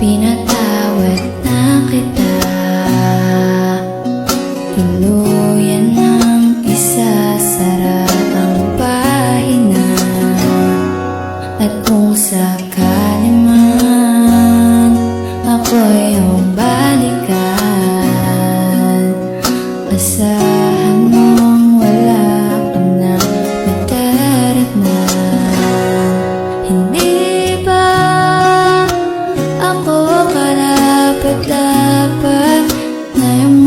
Pinatawad na kita. Tuluyan ng isasara ang pahina. At kung sakali man Ako'y ang balikan Asahan mong wala ka na Nagdarat na Hindi dapat na yung